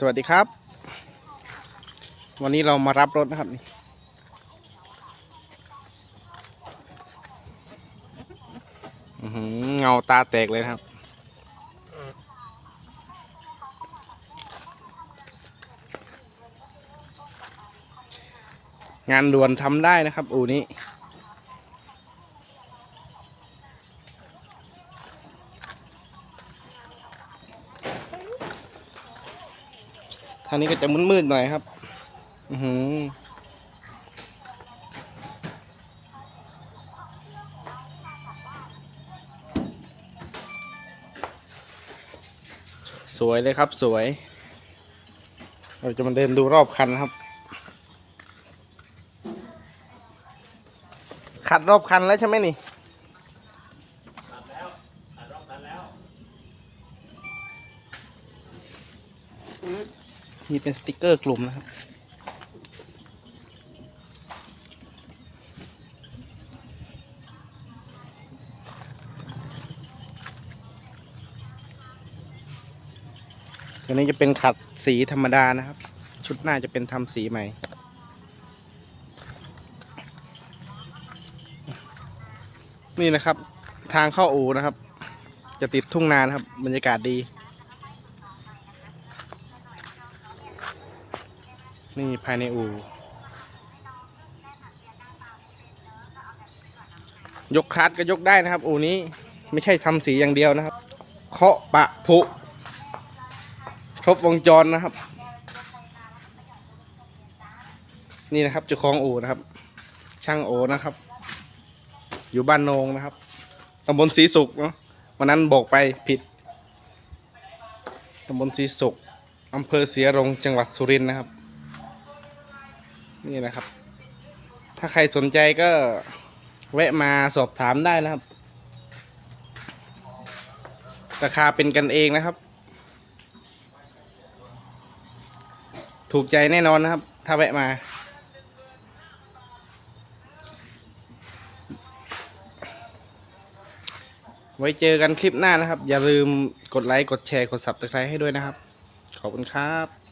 สวัสดีครับ วันนี้เรามารับรถนะครับนี่อื้อหือเงาตาแตกเลยครับ งานด่วนทำได้นะครับ อูนี้ ทางนี้ก็จะมืดๆหน่อยครับ อือหือสวยเลยครับสวย เราจะมาเดินดูรอบคันครับ ขัดรอบคันแล้วใช่ไหมนี่ นี่เป็นสติกเกอร์กลุ่มนะครับ ตัวนี้จะเป็นขัดสีธรรมดานะครับ ชุดหน้าจะเป็นทำสีใหม่นี่นะครับ ทางเข้าอู่นะครับ จะติดทุ่งนานครับ บรรยากาศดี นี่ภายในอู่ยกคลัดก็ยกได้นะครับ อู่นี้ไม่ใช่ทำสีอย่างเดียวนะครับ เคาะปะผุครบวงจรนะครับ นี่นะครับเจ้าของอู่นะครับ ช่างโอนะครับ อยู่บ้านโนงนะครับตำบลศรีสุขเนาะวันนั้นบอกไปผิดตำบลศรีสุขอำเภอเสียรงจังหวัดสุรินทร์นะครับ นี่นะครับ ถ้าใครสนใจก็แวะมาสอบถามได้นะครับ ราคาเป็นกันเองนะครับ ถูกใจแน่นอนนะครับ ถ้าแวะมา ไว้เจอกันคลิปหน้านะครับ อย่าลืมกดไลค์ กดแชร์ กด subscribe ให้ด้วยนะครับ ขอบคุณครับ